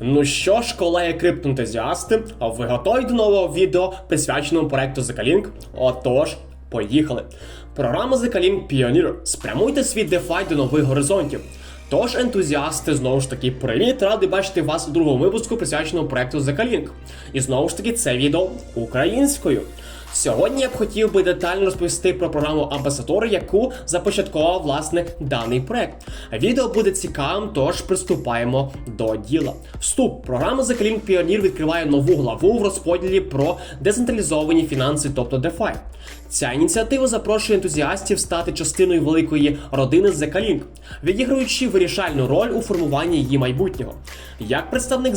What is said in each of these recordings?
Ну що ж, колеги криптоентузіасти, ви готові до нового відео, присвяченого проекту Zcalink? Отож, поїхали. Програма Zcalink Pioneer. Спрямуйте свій DeFi до нових горизонтів. Тож, ентузіасти, знову ж таки, привіт, радий бачити вас у другому випуску, присвяченому проекту Zcalink. І знову ж таки, це відео українською. Сьогодні я б хотів би детально розповісти про програму Амбасадор, яку започаткував власне даний проект. Відео буде цікавим, тож приступаємо до діла. Вступ. Програма Clean Pioneer відкриває нову главу в розподілі про децентралізовані фінанси, тобто DeFi. Ця ініціатива запрошує ентузіастів стати частиною великої родини Zcalink, відіграючи вирішальну роль у формуванні її майбутнього. Як представник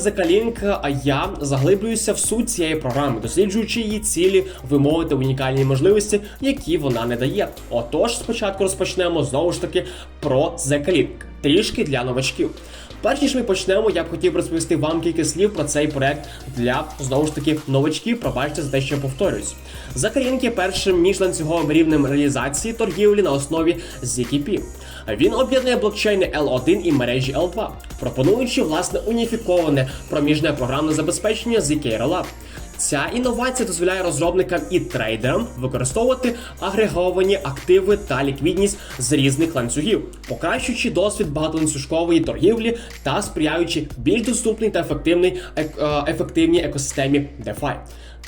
а я заглиблююся в суть цієї програми, досліджуючи її цілі, вимоги та унікальні можливості, які вона не дає. Отож, спочатку розпочнемо знову ж таки про Zcalink. трішки для новачків. Перш ніж ми почнемо, я б хотів розповісти вам кілька слів про цей проект для знову ж таки новачків. Пробачте за те, що я повторюсь. Закалінк першим міжланцюговим рівнем реалізації торгівлі на основі ZKP. Він об'єднує блокчейни L1 і мережі L2, пропонуючи власне уніфіковане проміжне програмне забезпечення ZK Rollup. Ця інновація дозволяє розробникам і трейдерам використовувати агреговані активи та ліквідність з різних ланцюгів, покращуючи досвід багатоланцюжкової торгівлі та сприяючи більш доступній та ефективній ек- е, ефективній екосистемі DeFi.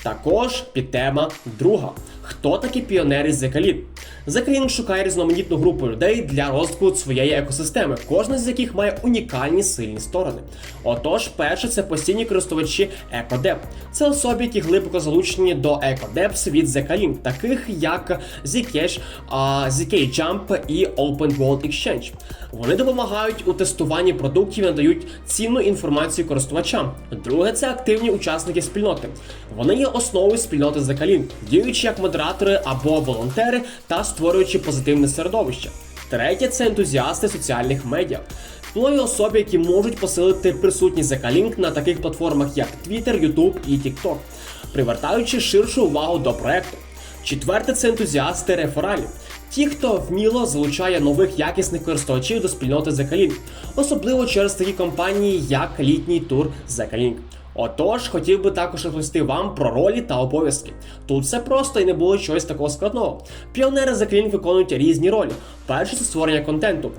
Також підтема друга. Хто такі піонери Зекалін? Зекалін шукає різноманітну групу людей для розвитку своєї екосистеми, кожна з яких має унікальні сильні сторони. Отож, перше це постійні користувачі EcoDep. Це особи, які глибоко залучені до EcoDeps від Zcalink, таких як Zcash, а, ZKJump і Open World Exchange. Вони допомагають у тестуванні продуктів і надають цінну інформацію користувачам. Друге, це активні учасники спільноти. Вони є основою спільноти Zcalink, діючи як модератори або волонтери та створюючи позитивне середовище. Третє це ентузіасти соціальних медіа. Впливові особи, які можуть посилити присутність Zcalink на таких платформах, як Twitter, YouTube і TikTok, привертаючи ширшу увагу до проекту. Четверте це ентузіасти рефералів. Ті, хто вміло залучає нових якісних користувачів до спільноти Zcalink, особливо через такі компанії, як літній тур Zcalink. Отож, хотів би також розповісти вам про ролі та обов'язки. Тут все просто і не було чогось такого складного. Піонери Zcalink виконують різні ролі. Перше це створення контенту.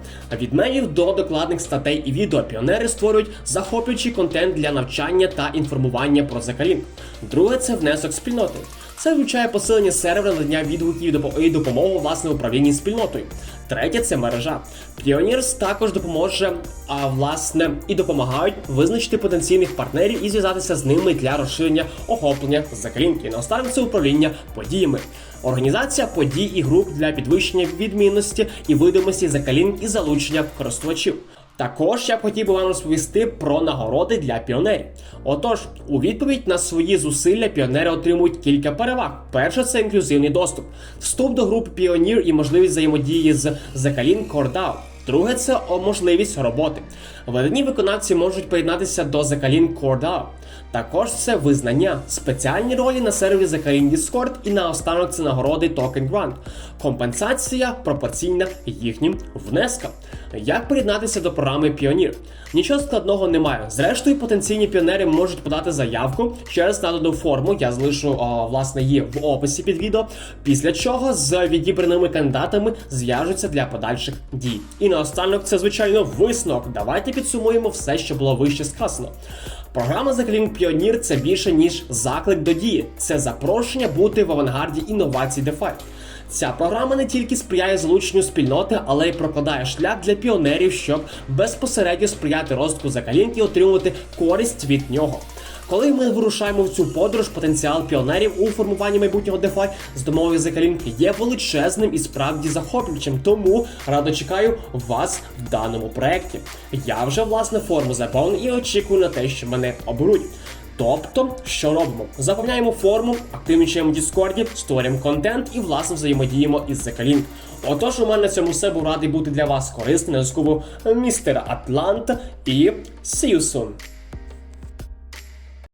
Від мемів до докладних статей і відео піонери створюють захоплюючий контент для навчання та інформування про закалін. Друге це внесок спільноти. Це включає посилення сервера надання відгуків і допо- допомогу власне управлінні спільнотою. Третє це мережа. Pioneers також допоможе, а власне і допомагають визначити потенційних партнерів і зв'язатися з ними для розширення охоплення закалінки. Наостанок це управління подіями. Організація подій і груп для підвищення відмінності і видимості закалінк і залучення користувачів. Також я б хотів би вам розповісти про нагороди для піонерів. Отож, у відповідь на свої зусилля піонери отримують кілька переваг. Перше це інклюзивний доступ, вступ до групи піонір і можливість взаємодії з Закалін Кордау. Друге це можливість роботи. Видатні виконавці можуть приєднатися до Закалін Кордау. Також це визнання, спеціальні ролі на сервері Закалін Discord і наостанок це нагороди Token Grant. Компенсація пропорційна їхнім внескам. Як приєднатися до програми Піонір? Нічого складного немає. Зрештою, потенційні піонери можуть подати заявку через надану форму. Я залишу о, власне її в описі під відео. Після чого з відібраними кандидатами зв'яжуться для подальших дій. І наостанок це звичайно висновок. Давайте підсумуємо все, що було вище сказано. Програма Закалінг Піонір це більше ніж заклик до дії, це запрошення бути в авангарді інновацій DeFi. Ця програма не тільки сприяє залученню спільноти, але й прокладає шлях для піонерів, щоб безпосередньо сприяти розвитку Закалінк і отримувати користь від нього. Коли ми вирушаємо в цю подорож, потенціал піонерів у формуванні майбутнього DeFi з домовою Закалінк є величезним і справді захоплюючим. Тому радо чекаю вас в даному проєкті. Я вже власне форму заповнив і очікую на те, що мене оберуть. Тобто, що робимо? Заповняємо форму, активнічуємо в Діскорді, створюємо контент і власне взаємодіємо із Закалінк. Отож, у мене на цьому все був радий бути для вас корисним. На зв'язку був містер Атлант і see you soon!